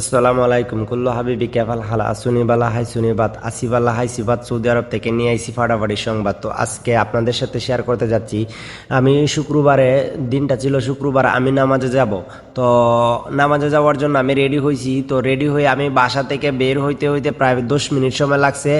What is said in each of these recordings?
আসসালামু আলাইকুম। কুল্লু হাবিবি, কেফাল হালা আসুনি বালা হাই সুনি বাত আসি বালা হাই সিবাত, সৌদি আরব থেকে নিয়ে আইসি ফাটাফাটি সংবাদ। তো আজকে আপনাদের সাথে শেয়ার করতে যাচ্ছি। আমি শুক্রবারে, দিনটা ছিল শুক্রবার, আমি নামাজে যাব। তো নামাজে যাওয়ার জন্য আমি রেডি হয়েছি তো রেডি হয়ে আমি বাসা থেকে বের হইতে হইতে প্রায় দশ মিনিট সময় লাগছে।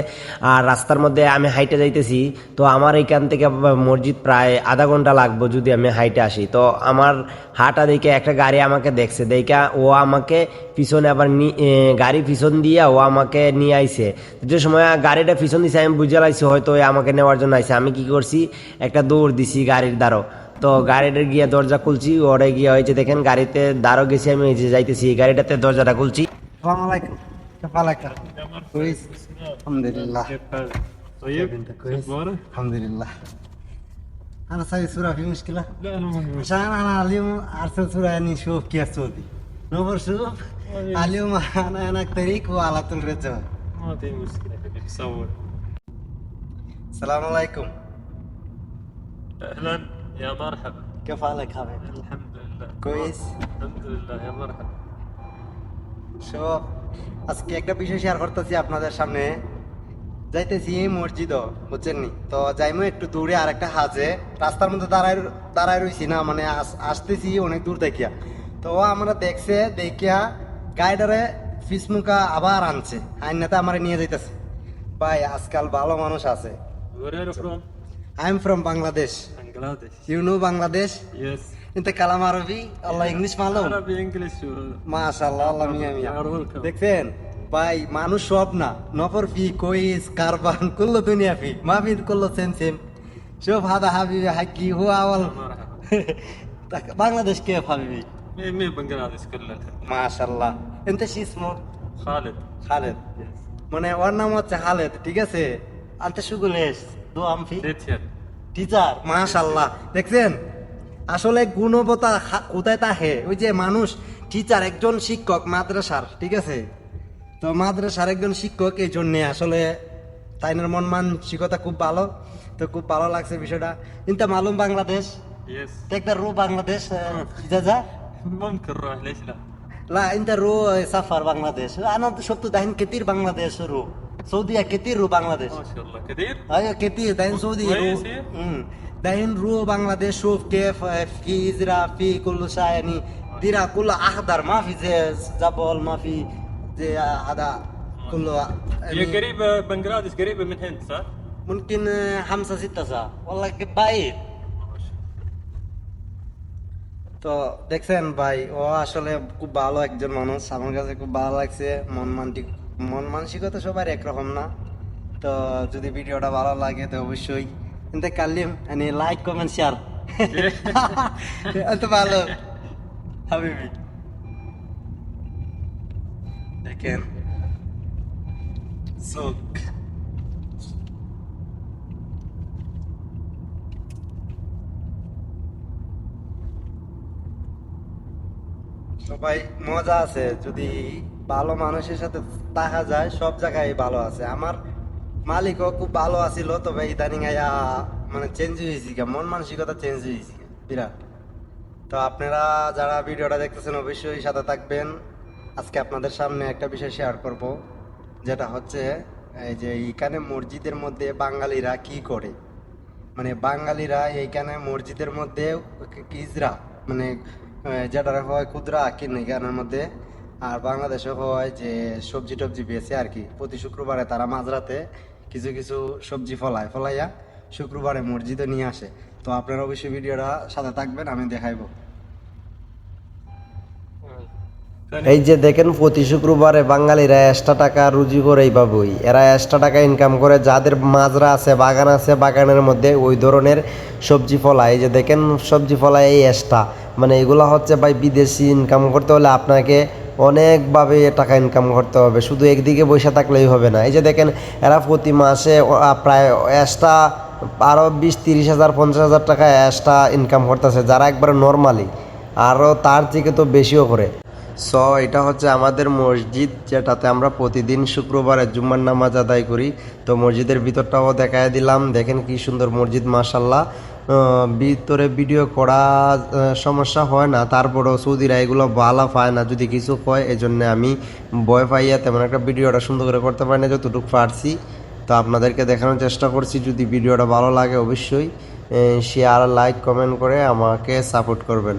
আর রাস্তার মধ্যে আমি হাইটে যাইতেছি। তো আমার এইখান থেকে মসজিদ প্রায় আধা ঘণ্টা লাগবো যদি আমি হাইটে আসি। তো আমার হাঁটা দেখে একটা গাড়ি আমাকে দেখছে। দেখা ও আমাকে পিছনে আবার নি- এ, গাড়ি পিছন দিয়ে ও আমাকে নিয়ে আইছে যে সময় গাড়িটা পিছন দিছে আমি বুঝে লাইছি হয়তো ও আমাকে নেওয়ার জন্য আইছে আমি কি করছি একটা দৌড় দিছি গাড়ির দ্বারও তো গাড়িটা গিয়ে দরজা খুলছি ওরে গিয়ে হয়েছে দেখেন গাড়িতে দ্বারও গেছি আমি এই যে যাইতেছি এই গাড়িটাতে দরজাটা খুলছি السلام عليكم كيف حالك؟ كويس الحمد لله كيف حالك؟ طيب؟ انت كويس؟ اخبارك؟ الحمد لله انا سوي صورة في مشكلة لا انا ما في عشان انا اليوم ارسل صورة يعني شوف كيف سعودي نوبر شوف اليوم انا هناك طريق وعلى طول رجع ما في مشكلة حبيبي صور السلام عليكم اهلا يا مرحبا كيف حالك حبيبي؟ الحمد لله كويس الحمد لله يا مرحبا সব আজকে একটা বিষয় শেয়ার করতেছি আপনাদের সামনে যাইতেছি মসজিদ বুঝছেন নি তো যাইমো একটু দূরে আর একটা হাজে রাস্তার মধ্যে দাঁড়ায় দাঁড়ায় রইছি না মানে আস- আসতেছি অনেক দূর দেখিয়া তো ও আমরা দেখছে দেখিয়া গাইডারে ফিসমুকা আবার আনছে আইনাতে আমার নিয়ে যাইতেছে ভাই আজকাল ভালো মানুষ আছে Where are you from? I am from Bangladesh Bangladesh. You know Bangladesh Yes. انت كلام عربي الله انجلش معلوم Arabic, English. uh, মাশাআল্লাহ আল্লাহ মিয়া মিয়া You are welcome. দেখছেন ভাই মানুষ সব না নফর ফি কোইস কারবান কুল্লো দুনিয়া ফি মা ফি কুল্লো সেম সেম شوف هذا حبيبي حقي هو اول مرحبا بنغلاديش كيف حبيبي مين مين بنجلاديش كلها ما شاء الله انت شو اسمه خالد খালেদ মানে ওর নাম হচ্ছে খালেদ ঠিক আছে আনতে সুগুলেশ দো আমফি تيتير টিচার মাশাল্লাহ দেখছেন আসলে গুণবতা হা- কোথায় তাহে ওই যে মানুষ টিচার একজন শিক্ষক মাদ্রাসার ঠিক আছে তো মাদ্রাসার একজন শিক্ষক এই জন্যে আসলে তাইনের মন মানসিকতা খুব ভালো তো খুব ভালো লাগছে বিষয়টা কিন্তু মালুম বাংলাদেশ يس تقدر رو بنغلاديش جزا ممكن نروح ليش لا؟ لا انت رو سفر بنغلاديش. أنا شفت دحين كتير بنغلاديش رو. سعودية كتير رو بنغلاديش. ما شاء الله. كثير؟ أيوه كتير دحين سعودي كويس رو إيه؟ دحين رو بنغلاديش شوف كيف آه، في ازرع في كل شيء يعني ديرها كله اخضر ما في زي جبل ما في زي هذا كله. هي يعني قريبة بنجلاديش قريبة من هند صح؟ ممكن آه، خمسة ستة ساعة. والله بعيد. তো দেখছেন ভাই, ও আসলে খুব ভালো একজন মানুষ। আমার কাছে খুব ভালো লাগছে। মন মানটি, মন মানসিকতা সবার একরকম না। তো যদি ভিডিওটা ভালো লাগে, তো অবশ্যই কিন্তু কালিম এনে লাইক কমেন্ট শেয়ার তো ভালো। হাবিবি। দেখেন। চোখ সবাই মজা আছে, যদি ভালো মানুষের সাথে দেখা যায়, সব জায়গায় ভালো আছে। আমার মালিকও খুব ভালো আছিল, তবে ইদানিং আয়া মানে চেঞ্জ হয়েছি মন মানসিকতা চেঞ্জ হয়েছি বিরাট। তো আপনারা যারা ভিডিওটা দেখতেছেন, অবশ্যই সাথে থাকবেন। আজকে আপনাদের সামনে একটা বিষয় শেয়ার করব, যেটা হচ্ছে, এই যে এইখানে মসজিদের মধ্যে বাঙালিরা কি করে? মানে বাঙালিরা এইখানে মসজিদের মধ্যে কিজরা মানে যেটা হয় কুদরা কিনে গানের মধ্যে। আর বাংলাদেশে হয় যে, সবজি টবজি বেছে আর কি। প্রতি শুক্রবারে তারা মাঝরাতে কিছু কিছু সবজি ফলায়, ফলাইয়া শুক্রবারে মসজিদে নিয়ে আসে। তো আপনারা অবশ্যই ভিডিওটা সাথে থাকবেন, আমি দেখাইবো। এই যে দেখেন, প্রতি শুক্রবারে বাঙালিরা এক্সট্রা টাকা রুজি করে এইভাবেই এরা এক্সট্রা টাকা ইনকাম করে যাদের মাজরা আছে, বাগান আছে, বাগানের মধ্যে ওই ধরনের সবজি ফলা এই যে দেখেন, সবজি ফলা এই এক্সট্রা মানে এগুলো হচ্ছে ভাই বিদেশি ইনকাম করতে হলে আপনাকে অনেকভাবে টাকা ইনকাম করতে হবে। শুধু একদিকে বসে থাকলেই হবে না। এই যে দেখেন, এরা প্রতি মাসে প্রায় এক্সট্রা আরও বিশ, তিরিশ হাজার, পঞ্চাশ হাজার টাকা এক্সট্রা ইনকাম করতেছে, যারা একবারে নর্মালি আরও তার থেকে তো বেশিও করে। সো এটা হচ্ছে আমাদের মসজিদ যেটাতে আমরা প্রতিদিন শুক্রবারে জুম্মার নামাজ আদায় করি। তো মসজিদের ভিতরটাও দেখায় দিলাম দেখেন কি সুন্দর মসজিদ মাশাল্লাহ আহ, ভিতরে ভিডিও করা সমস্যা হয় না তারপরেও সৌদিরা এগুলো ভালো পায় না যদি কিছু হয় এই জন্যে আমি ভয় পাইয়া তেমন একটা ভিডিওটা সুন্দর করে করতে পারি না যতটুকু পারছি। তো আপনাদেরকে দেখানোর চেষ্টা করছি যদি ভিডিওটা ভালো লাগে অবশ্যই শেয়ার লাইক কমেন্ট করে আমাকে সাপোর্ট করবেন।